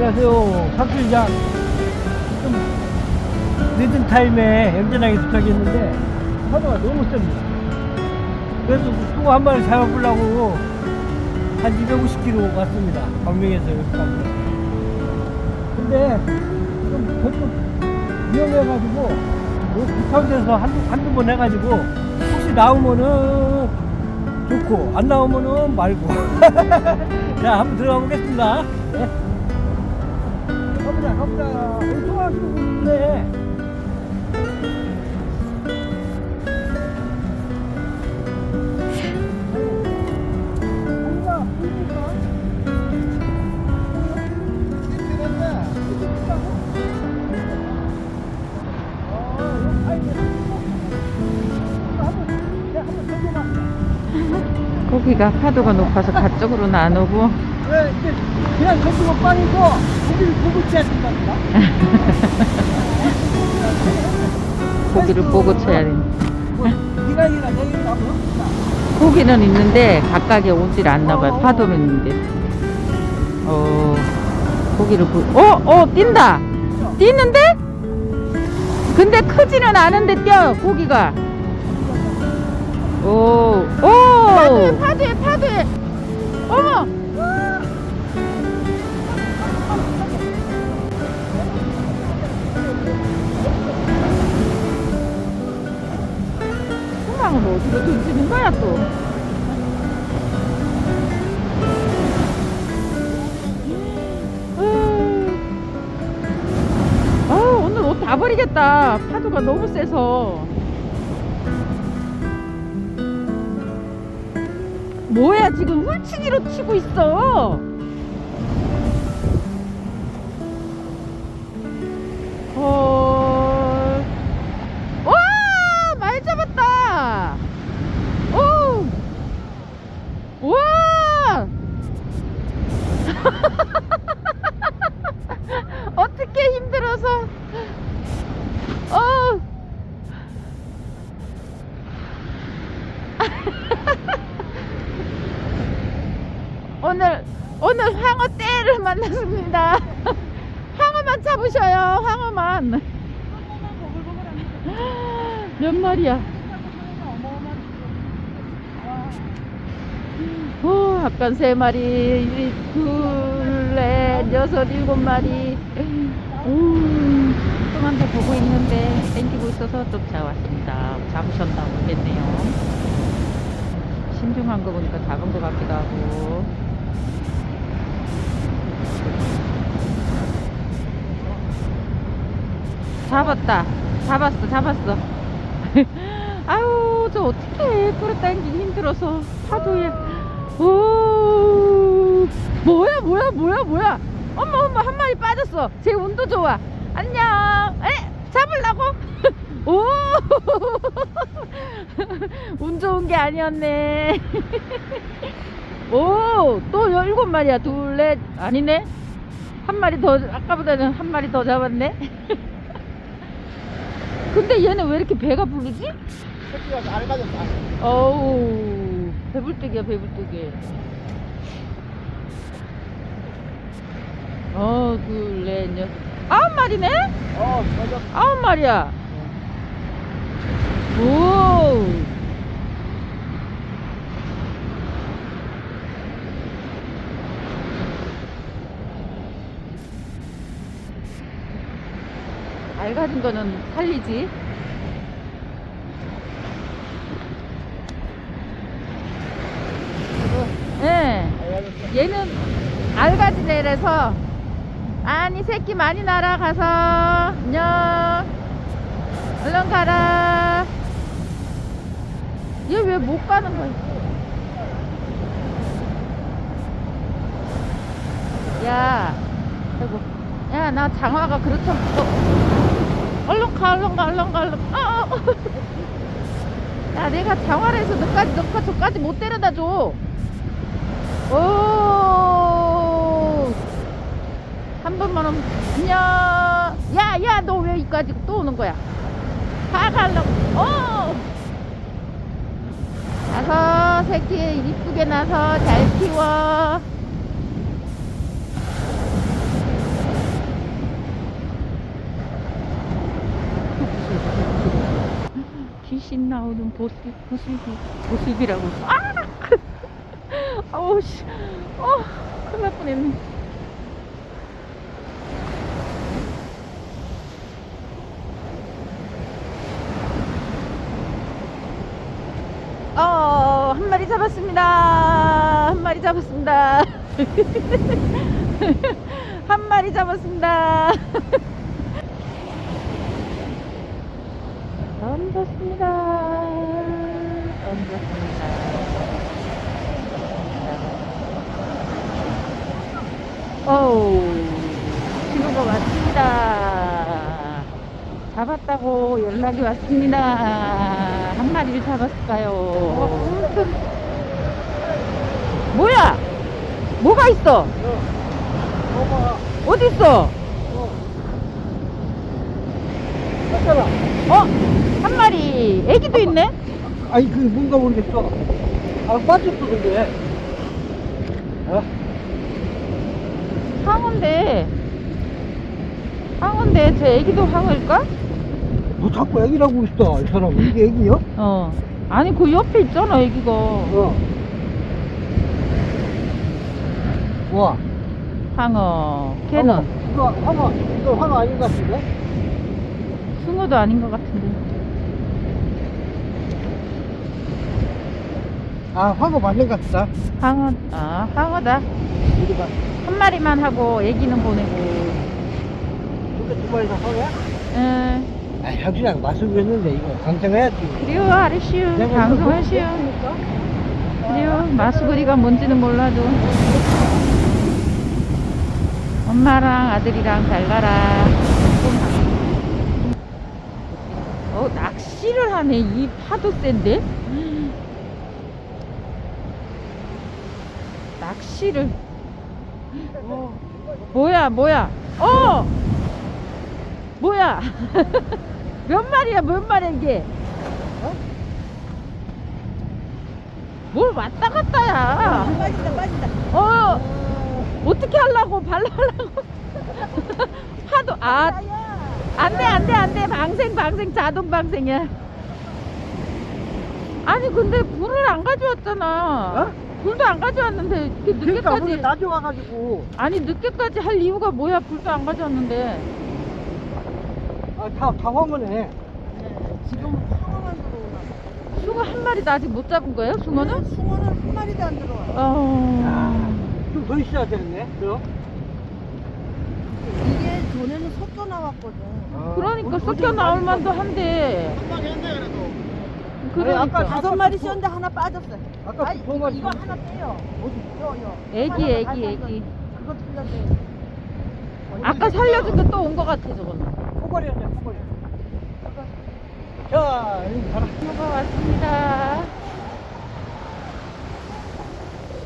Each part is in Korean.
안녕하세요. 박필장. 좀 늦은 타임에 얌전하게 도착했는데 파도가 너무 셉니다. 그래서 또한 마리 잡아보려고 한 250km 왔습니다. 광명에서 여기까지. 근데 좀 저쪽 위험해가지고 뭐 비슷한 데서 한두, 한두 번 해가지고 혹시 나오면은 좋고 안 나오면은 말고 자 한번 들어가 보겠습니다 네. 가보자 가보자. 있네. 아이가 보이니까? 고기가 파도가 높아서 가쪽으로는 안 오고 그냥 저쪽으로 빠니고 고기를 보고 쳐야 된답니다. 고기를 보고 쳐야 돼. 뭐 이간이나 내기나 뭐 없다. 고기는 있는데 가까이 오질 않나 봐요. 파도는 있는데. 어, 고기를 보, 어, 어, 뛴다! 뛰는데? 근데 크지는 않은데 뛰어, 고기가. 오, 오! 파도에, 파도에, 파도에! 어머! 파도가 너무 세서. 뭐야, 지금 훌치기로 치고 있어. 오늘 황어 떼를 만났습니다 황어만 잡으셔요 황어만 몇 마리야 오, 아까 세 마리, 둘, 넷, 여섯, 일곱 마리. 오, 조금만 더 보고 있는데 땡기고 있어서 쫓아왔습니다. 잡으셨나 모르겠네요. 신중한 거 보니까 잡은 것 같기도 하고. 잡았다. 잡았어, 잡았어. 아유, 저 어떻게 끌어당기기 힘들어서 파도에. 오, 뭐야, 뭐야, 뭐야, 뭐야. 엄마, 엄마, 한 마리 빠졌어. 제 운도 좋아. 안녕. 에? 잡으려고? 오! 운 좋은 게 아니었네. 오, 또 일곱 마리야. 둘, 넷, 아니네. 한 마리 더, 아까보다는 한 마리 더 잡았네. 근데 얘는 왜 이렇게 배가 부르지? 새끼가 알 맞았다. 어우 배불뚝이야 배불뚝이 어 둘넷 여섯 아홉 마리네 어, 맞아. 아홉 마리야 오 알가진 거는 살리지 예. 알맞았다. 얘는 알가진 애라서 아니 새끼 많이 날아가서 안녕 얼른 가라 얘 왜 못 가는 거야 야 아이고 야나 장화가 그렇죠 어. 얼른 가 얼른 가 얼른 가 얼른 어, 어. 야 내가 장화를 해서 너까지 너까 저까지 못 데려다 줘 오! 한 번만 오면, 안녕! 야, 야, 너 왜 이까지 또 오는 거야? 다 가려고, 어! 나서, 새끼 이쁘게 나서 잘 키워. 가끔씩 나오는 보슬, 보슬비, 보슬비라고. 아! 아우, 씨. 어, 큰일 날 뻔했네. 어, 한 마리 잡았습니다. 한 마리 잡았습니다. 한 마리 잡았습니다. 던졌습니다. 던졌습니다. 어우, 친구가 왔습니다. 잡았다고 연락이 왔습니다. 한 마리를 잡았을까요? 뭐야? 뭐가 있어? 어디 있어? 어. 한 마리. 애기도 있네? 아니 그 뭔가 모르겠어. 아 빠졌어 근데. 어? 황어인데. 황어인데 저 애기도 황어일까? 뭐 자꾸 애기라고 있어 이 사람 이게 애기요? 어. 아니 그 옆에 있잖아 애기가. 어. 와. 황어. 걔는 황어. 이거 황어 이거 황어 아닌 것 같은데? 숭어도 아닌 것 같은데. 아 황어 맞는 것 같다. 황어. 아 황어다. 이리 봐. 한 마리만 하고 애기는 보내고. 근데 두 마리 다 황어야? 응. 아 형수랑 마술했는데 이거 강정해야지. 그래요 아르시오. 방송하시오. 그래요 마수거리가 뭔지는 몰라도. 엄마랑 아들이랑 잘 가라. 어, 낚시를 하네. 이 파도 센데? 낚시를. 뭐야, 뭐야. 어! 뭐야? 몇 마리야, 몇 마리야, 이게? 어? 뭘 왔다 갔다야. 빠진다 빠진다 어, 어떻게 하려고, 발로 하려고. 파도, 아, 안 돼, 안 돼, 안 돼. 방생, 방생, 자동 방생이야. 아니, 근데 불을 안 가져왔잖아. 어? 불도 안 가져왔는데, 이렇게 그러니까 늦게까지. 오늘 낮에 와가지고 아니, 늦게까지 할 이유가 뭐야? 불도 안 가져왔는데. 아 다 다 황어네. 지금 황어만 들어오나 숭어 한 마리도 아직 못 잡은 거예요? 숭어는? 숭어는 한 마리도 안 들어와 어. 좀 더 있어야 되겠네. 그럼? 이게 전에는 섞여 나왔거든 아, 그러니까 섞여 나올 만도 한데. 아까 그러니까. 다섯 마리 씌웠는데 하나 빠졌어 아까 아니, 두 마리 이거 씌웠- 하나 빼요 어디 요, 요. 애기, 애기, 다 애기. 그거 틀렸대 아까 살려준 게또온것 같아, 저거는. 포거리 하자 포거리. 자 여기 가라. 신호가 왔습니다.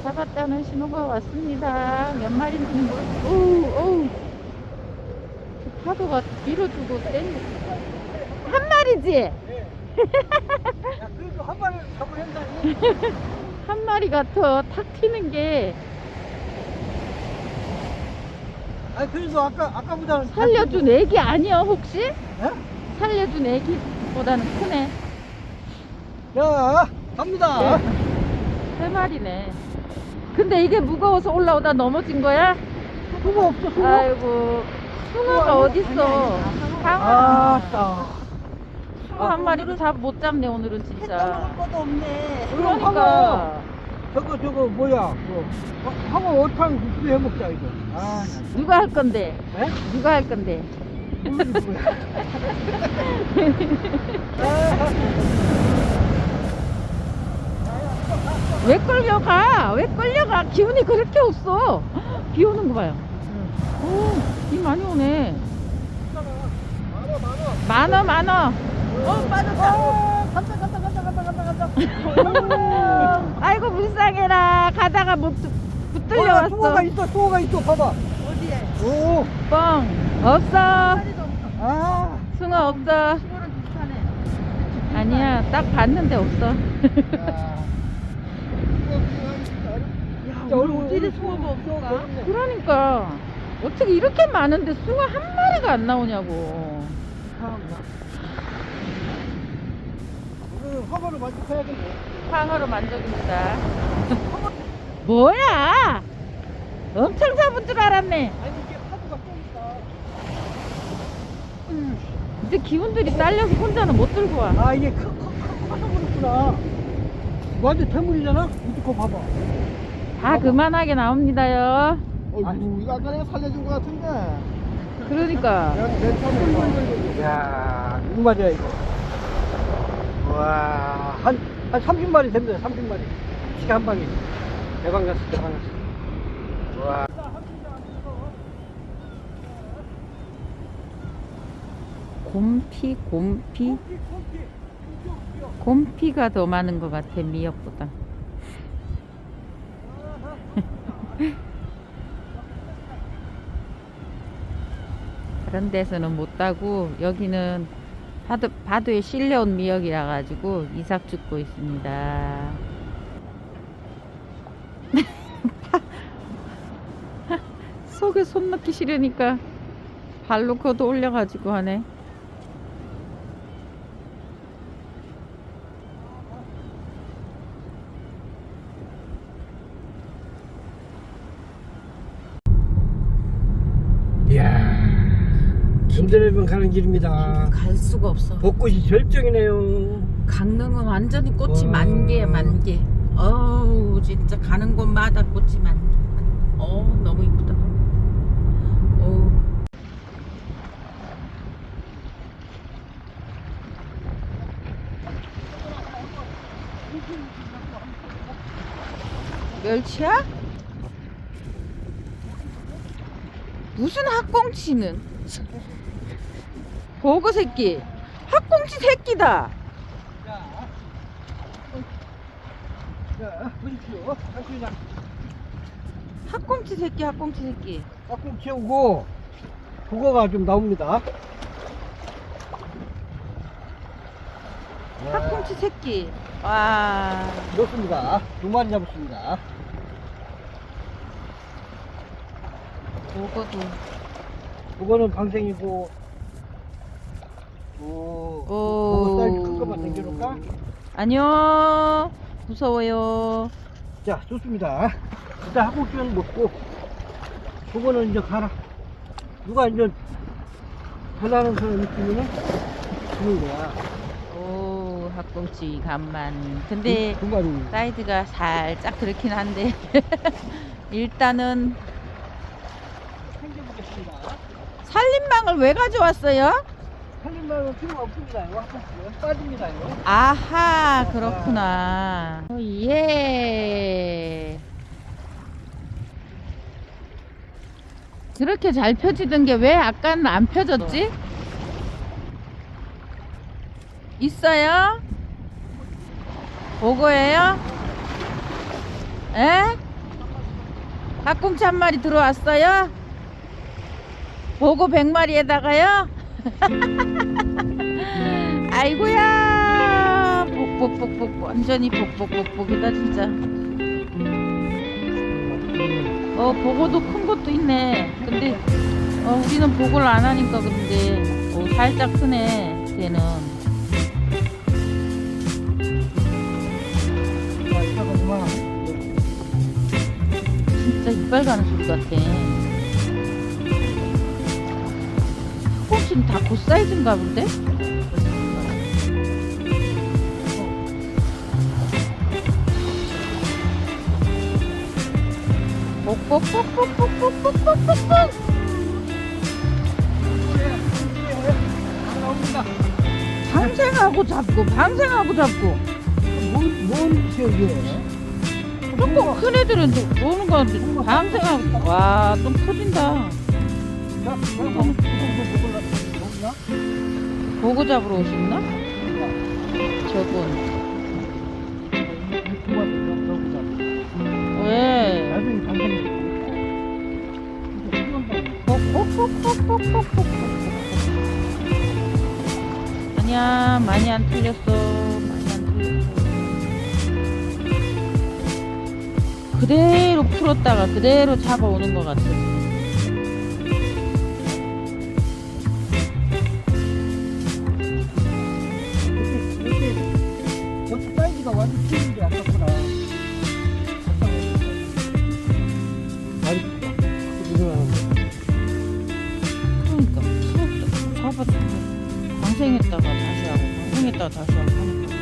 잡았다는 신호가 왔습니다. 몇 마리는 뭐, 오우, 오우. 그 파도가 밀어주고 땡. 한 마리지? 야 그래도 한 마리 잡을 현장이. 한 마리가 더 탁 튀는 게아 그래도 아까 아까보다는 살려준 애기 아니야, 혹시? 예? 살려준 애기보다는 크네. 자 갑니다. 세 마리네. 근데 이게 무거워서 올라오다 넘어진 거야? 수고 없어 수고. 아이고, 숭어가 어딨어? 강아. 아따. 숭어 한 마리도 잡, 못 잡네, 오늘은 해 진짜. 떠먹을 것도 없네 그러니까. 저거 저거 뭐야? 그 황어 어탕 국수 해 먹자 이거. 아 누가 할 건데? 에? 누가 할 건데? 뭐야. 아, 왜 끌려가? 왜 끌려가? 기운이 그렇게 없어. 비 오는 거 봐요. 오, 비 많이 오네. 많아, 많아. 어 빠졌다 간다 간다 간다 간다 간다 간다 아이고, 불쌍해라. 가다가 못, 붙들려 어, 왔어. 있어 수어가 있어 봐봐. 어디에 오. 뻥. 없어. 아. 숭어 없어. 숭어랑 비슷하네 아니야, 딱 봤는데 없어. 야. 야 오늘 어디에 숭어가 없을까 그러니까. 어떻게 이렇게 많은데 숭어 한 마리가 안 나오냐고. 오 화가로 만족해야겠네. 황어로 만족입니다. 뭐야? 엄청 잡은 줄 알았네. 아니 이게 파도가 쏘니까. 근데 기운들이 딸려서 혼자는 못 들고 와. 아 이게 커, 커, 커, 커서 그렇구나 완전 대물이잖아 이거 거 봐봐 다 그만하게 나옵니다요. 어이구 이거 아까 내가 살려준 거 같은데. 그러니까. 내 처음 이야 누구 맞아 이거 와 한 한 30마리 됩니다. 30마리. 지가 한 방에. 대박 났어 대박 났어. 와. 곰피, 곰피. 곰피가 더 많은 것 같아, 미역보다. 다른 데서는 못 따고, 여기는 바도, 바도에 실려온 미역이라 가지고 이삭 죽고 있습니다. 속에 손 넣기 싫으니까 발로 걷어 올려가지고 하네. 김대래변 가는 길입니다 갈 수가 없어. 벚꽃이 절정이네요 강릉은 완전히 꽃이 와. 만개 만개. 어우 진짜 가는 곳마다 꽃이 만개. 어 너무 이쁘다. 어. 멸치야? 무슨 학꽁치는? 보고 새끼. 학꽁치 새끼다. 자 보십시오 당신이나 학꽁치 새끼 학꽁치 새끼. 깍꿍 채우고 북어가 좀 나옵니다. 학꽁치 새끼. 와. 그렇습니다. 두 마리 잡았습니다. 보고도. 북어는 방생이고 오, 오. 사이즈 큰 것만 남겨놓을까? 아니요 무서워요. 자 좋습니다. 일단 학국지는 먹고 그거는 이제 가라. 누가 이제 전하는 사람 있으면은 주는 거야. 오 학꽁치 간만. 근데 두 마리 사이즈가 살짝 그렇긴 한데. 일단은 챙겨보겠습니다. 살림망을 왜 가져왔어요? 살림만은 필요가 없습니다 이거 학국지는 빠집니다 이거 아하 그렇구나 어, 예 그렇게 잘 펴지던 게 왜 아까는 안 펴졌지? 있어요? 보고예요? 에? 학꽁치 한 마리 들어왔어요? 보고 100마리에다가요? 아이고야. 복복복복 완전히 복복복복이다 진짜. 어 보고도 큰 것도 있네. 근데 어 우리는 보고를 안 하니까 근데 어, 살짝 크네 걔는. 진짜 이빨 가는 소리 같아 혹시 다그 사이즈인가 본데? 방생하고 잡고 방생하고 잡고 뭔, 뭔 지역이에요? 조금 큰 애들은 또 노는 거 같은데 방생하고 와좀 커진다 자, 이거 한번 먹을라 보고 잡으러 오셨나? 저분. 왜? 아니야 많이 안 틀렸어 그대로 풀었다가 그대로 잡아오는 것 같아 아파트 방생했다가 다시 하고 방생했다가 다시 하고 하니까.